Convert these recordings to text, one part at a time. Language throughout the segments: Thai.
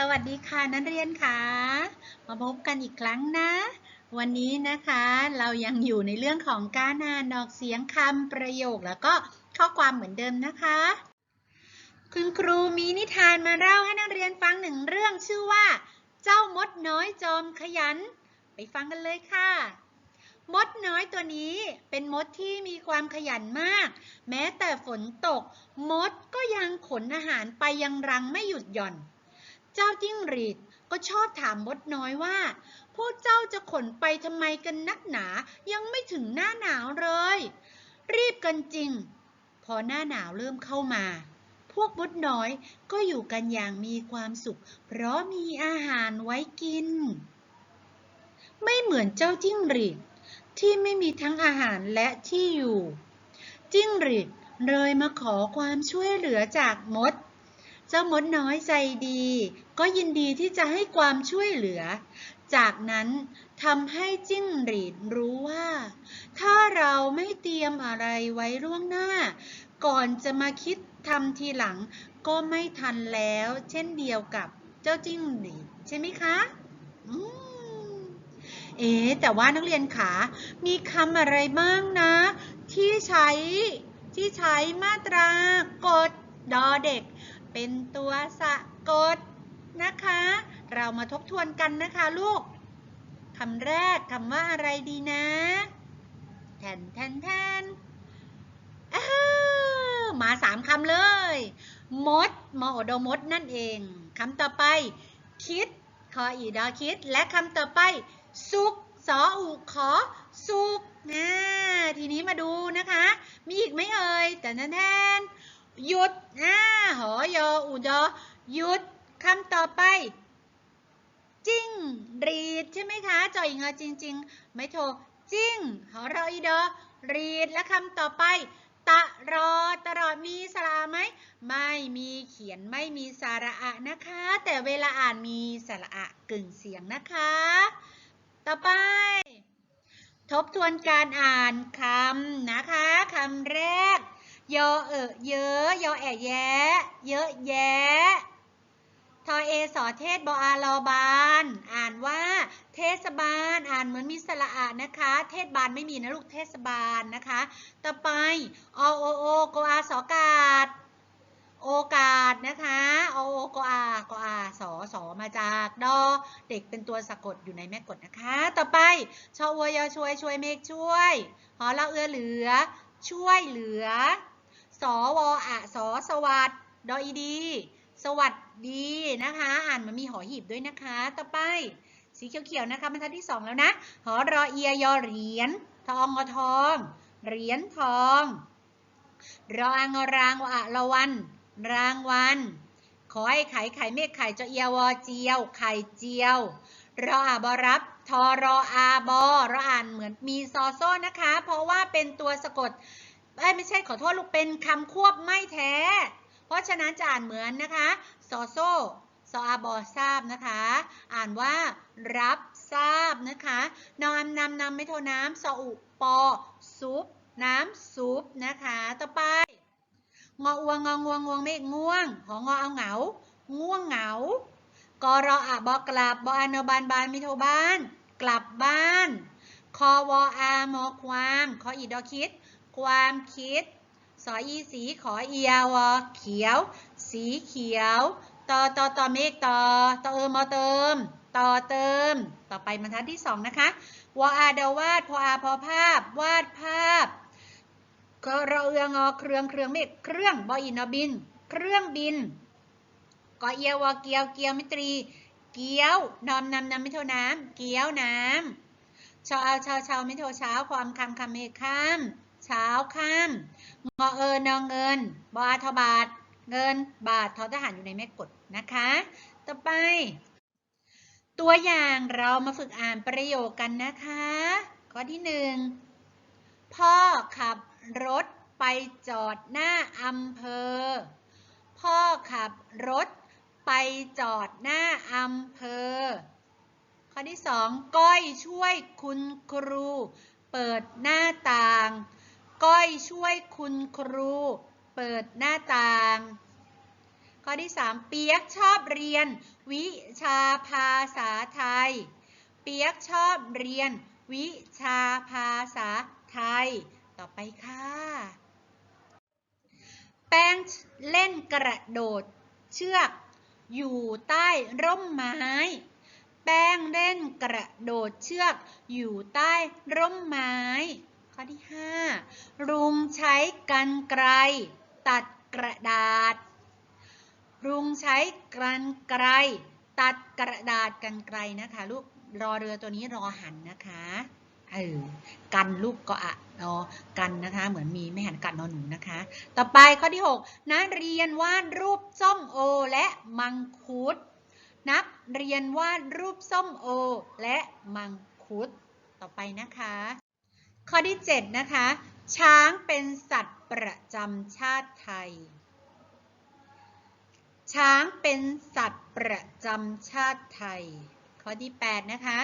สวัสดีค่ะนักเรียนค่ะ มาพบกันอีกครั้งนะ วันนี้นะคะเรายังอยู่ในเรื่องของการอ่านออกเสียงคำประโยคแล้วก็ข้อความเหมือนเดิมนะคะ คุณครูมีนิทานมาเล่าให้นักเรียนฟังหนึ่งเรื่องชื่อว่า เจ้ามดน้อยจอมขยัน ไปฟังกันเลยค่ะ มดน้อยตัวนี้เป็นมดที่มีความขยันมาก แม้แต่ฝนตก มดก็ยังขนอาหารไปยังรังไม่หยุดหย่อน เจ้าจิ้งหรีดก็ชอบถามมดน้อยว่า พวกเจ้าจะขนไปทำไมกันนักหนา ยังไม่ถึงหน้าหนาวเลย รีบกันจริง พอหน้าหนาวเริ่มเข้ามา พวกมดน้อยก็อยู่กันอย่างมีความสุข เพราะมีอาหารไว้กิน ไม่เหมือนเจ้าจิ้งหรีดที่ไม่มีทั้งอาหารและที่อยู่ จิ้งหรีดเลยมาขอความช่วยเหลือจากมด เจ้ามดน้อยใจดี ก็ยินดีที่จะให้ความช่วยเหลือ จากนั้นทำให้จิ้งหรีดรู้ว่า ถ้าเราไม่เตรียมอะไรไว้ล่วงหน้า ก่อนจะมาคิดทำทีหลังก็ไม่ทันแล้ว เช่นเดียวกับเจ้าจิ้งหรีดใช่ไหมคะเอ๊แต่ว่านักเรียนขา มีคำอะไรบ้างนะ ที่ใช้ที่ใช้มาตรากดดอเด็ก เป็นตัวสะกดนะคะ เรามาทบทวนกันนะคะลูกคำแรกคำว่าอะไรดีนะแทนแทนแทนมาสามคำเลย มด มอโดมดนั่นเอง คำต่อไป คิด คออีดอคิด และคำต่อไป สุกสออุขอ สุกนะทีนี้มาดูนะคะ มีอีกไหมเอ่ยแต่แทนแทน หยุดอ่าหอยออุดอหยุดคำต่อไป จิ้งรีดใช่ไหมคะจอยงอจริงๆไม่โทรจิ้งหอรออีดอรีดและคำต่อไป ตะรอตลอดมีสระไหมไม่มีเขียนไม่มีสระอะนะคะ แต่เวลาอ่านมีสระอะกึ่งเสียงนะคะ ต่อไปทบทวนการอ่านคำนะคะคำแรก ยอเอะเยอะยอแอะแยะ เยอะแยะ ทอเอสอเทศบออาลอบาน อ่านว่าเทศบาล อ่านเหมือนมีสระอะนะคะ เทศบาลไม่มีนะลูกเทศบาลนะคะ ต่อไปอโอโอโกอาสอกาดโอกาสนะคะอโอโกอาโกอาสอสอมาจากดอเด็กเป็นตัวสะกดอยู่ในแม่กดนะคะ ต่อไปชอวยอช่วยช่วยเมฆช่วยหอเราเอือเหลือ ช่วยเหลือ วอะสอสวัสดดอีดี สวัสดีนะคะ อ่านมันมีหอหีบด้วยนะคะ ต่อไป สีเขียวๆนะคะบรรทัดที่สองแล้วนะ หอรอเอียยอเหรียญทองอทอง เหรียญทอง รออังรางวะละวัน รางวัลขอให้ไข่ไข่เมฆไข่เจาเอียวอเจียว ไข่เจียว รออาบรับทอรออาบอเราอ่านเหมือนมีซอโซ่นะคะ เพราะว่าเป็นตัวสะกด ไม่ใช่ขอโทษลูกเป็นคำควบไม่แท้ เพราะฉะนั้นจะอ่านเหมือนนะคะซอโซซออาบอทราบนะคะ อ่านว่ารับทราบนะคะนอนนำนำไม่โทน้ำสออุปอซุปน้ำซุปนะคะ ต่อไป งออวงงองวงงวงเมฆง่วง ของงอเอาเหงา ง่วงเหงากรออะบอกลับบออานบานบานมิโทบ้าน กลับบ้าน คอวออามอความขออีดอคิด ความคิด สออีสีขอเอียวอเขียว สีเขียวต่อต่อต่อเมฆต่อต่อเออมอเติมต่อเติม ต่อไปบรรทัดที่สองนะคะวออาเดาวาดพออาพอภาพ วาดภาพก็เราเอืองอเครื่องเครื่องเมฆเครื่องบออินอบิน เครื่องบินกอเอียวอเกียวเกียวมิตรี เกียวนอมนำนำไม่โทน้ำเกียวน้ำชาวเอาชาวชาวไม่โทเช้าความคำคำเมฆข้าม เช้าข้ามงอเอินนอเงินบออาทบาท เงินบาททอทหารอยู่ในแม่กดนะคะ ต่อไป ตัวอย่างเรามาฝึกอ่านประโยคกันนะคะ ข้อที่หนึ่งพ่อขับรถไปจอดหน้าอำเภอ พ่อขับรถไปจอดหน้าอำเภอ ข้อที่สองก้อยช่วยคุณครู เปิดหน้าต่าง ก้อยช่วยคุณครู เปิดหน้าต่าง ข้อที่ 3 เปียกชอบเรียน วิชาภาษาไทย เปียกชอบเรียน วิชาภาษาไทย ต่อไปค่ะ แป้งเล่นกระโดด เชือก อยู่ใต้ร่มไม้แป้งเล่นกระโดดเชือกอยู่ใต้ร่มไม้ ข้อที่5รุงใช้กันไกรตัดกระดาษรุงใช้กันไกรตัดกระดาษกันไกรนะคะลูกรอเรือตัวนี้รอหันนะคะเออกันลูกก็อะเนาะกันนะคะ เหมือนมีไม่หันกัดนอนหนูนะคะ ต่อไปข้อที่ 6 นักเรียนวาดรูปส้มโอและมังคุด นักเรียนวาดรูปส้มโอและมังคุดต่อไปนะคะ ข้อที่ 7 นะคะ ช้างเป็นสัตว์ประจำชาติไทย ช้างเป็นสัตว์ประจำชาติไทย ข้อที่ 8 นะคะ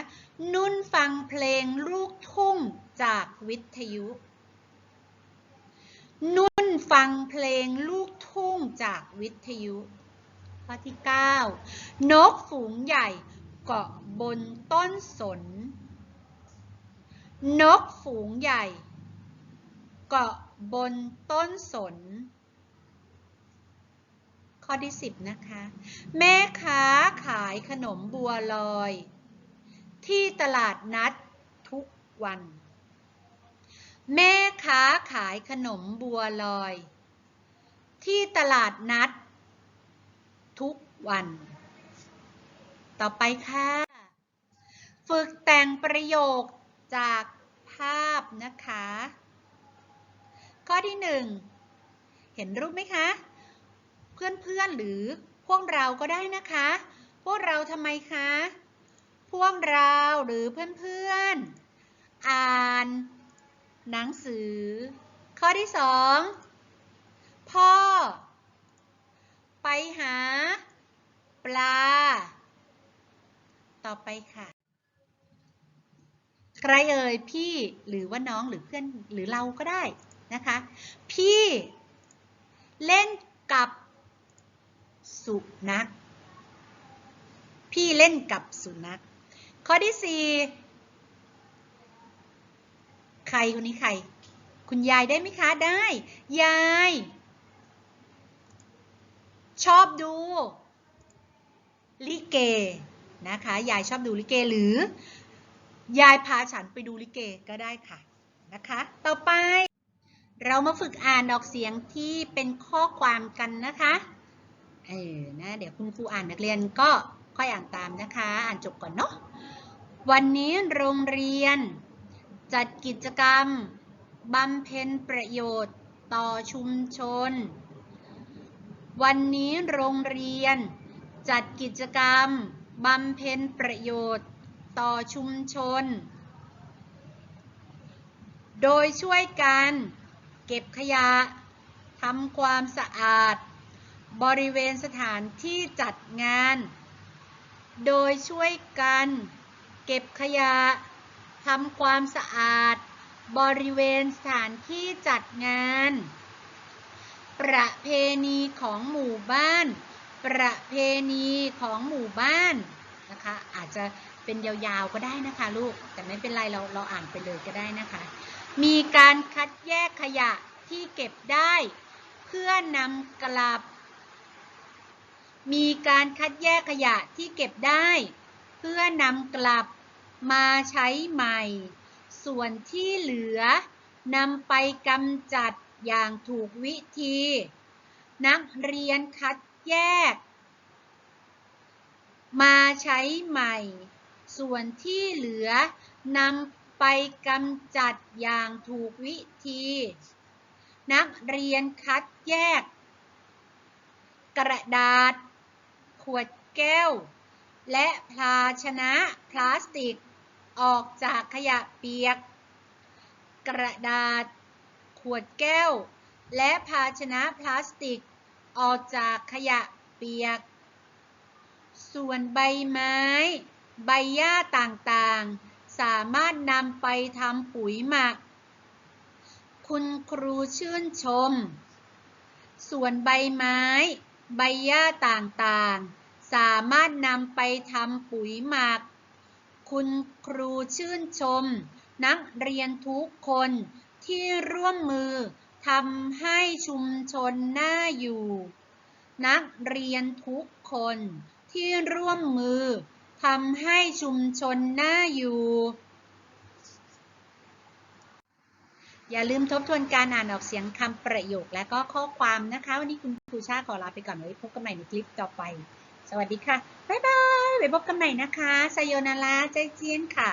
นุ่นฟังเพลงลูกทุ่งจากวิทยุ นุ่นฟังเพลงลูกทุ่งจากวิทยุ ข้อที่ 9 นกฝูงใหญ่เกาะบนต้นสน นกฝูงใหญ่ เกาะบนต้นสน ข้อที่ 10 นะคะ แม่ค้าขายขนมบัวลอย ที่ตลาดนัดทุกวัน แม่ค้าขายขนมบัวลอย ที่ตลาดนัด ทุกวัน ต่อไปค่ะ ฝึกแต่งประโยค จากภาพนะคะ ข้อที่หนึ่งเห็นรูปไหมคะ เพื่อนๆหรือพวกเราก็ได้นะคะ พวกเราทำไมคะ พวกเราหรือเพื่อนๆ อ่านหนังสือ ข้อที่สองพ่อ ไปหา ปลา ต่อไปค่ะ ใครเอ่ยพี่หรือว่าน้องหรือเพื่อนหรือเราก็ได้นะคะ พี่เล่นกับสุนัข พี่เล่นกับสุนัข ข้อที่สี่ใครคนนี้ใคร คุณยายได้ไหมคะได้ ยาย ชอบดูลิเกนะคะ ยายชอบดูลิเกหรือ ยายพาฉันไปดูลิเกก็ได้ค่ะนะคะ ต่อไป เรามาฝึกอ่านออกเสียงที่เป็นข้อความกันนะคะ เออนะเดี๋ยวคุณครูอ่านนักเรียนก็ค่อยอ่านตามนะคะ อ่านจบก่อนเนาะวันนี้โรงเรียน จัดกิจกรรมบำเพ็ญประโยชน์ต่อชุมชน วันนี้โรงเรียน จัดกิจกรรมบำเพ็ญประโยชน์ ต่อชุมชน โดยช่วยกันเก็บขยะทำความสะอาด บริเวณสถานที่จัดงาน โดยช่วยกัน เก็บขยะทำความสะอาด บริเวณสถานที่จัดงาน ประเพณีของหมู่บ้าน ประเพณีของหมู่บ้านนะคะอาจจะ เป็นยาวๆก็ได้นะคะลูก แต่ไม่เป็นไรเราเราอ่านไปเลยก็ได้นะคะ มีการคัดแยกขยะที่เก็บได้ เพื่อนำกลับ มีการคัดแยกขยะที่เก็บได้ เพื่อนำกลับมาใช้ใหม่ ส่วนที่เหลือนำไปกำจัดอย่างถูกวิธี นักเรียนคัดแยก มาใช้ใหม่ ส่วนที่เหลือนำไปกำจัดอย่างถูกวิธี นักเรียนคัดแยก กระดาษ ขวดแก้ว และภาชนะพลาสติก ออกจากขยะเปียก กระดาษ ขวดแก้ว และภาชนะพลาสติก ออกจากขยะเปียก ส่วนใบไม้ ใบหญ้าต่างๆ สามารถนำไปทำปุ๋ยหมัก คุณครูชื่นชม ส่วนใบไม้ ใบหญ้าต่างๆ สามารถนำไปทำปุ๋ยหมัก คุณครูชื่นชม นักเรียนทุกคนที่ร่วมมือทำให้ชุมชนน่าอยู่ นักเรียนทุกคนที่ร่วมมือำให้ชุมชนน่าอยู่ อย่าลืมทบทวนการอ่านออกเสียงคำประโยคและก็ข้อความนะคะ วันนี้คุณครูชาขอลาไปก่อนไว้พบกันใหม่ในคลิปต่อไป สวัสดีค่ะ บ๊ายบายไว้พบกันใหม่นะคะไซโยนาราใจเจียนค่ะ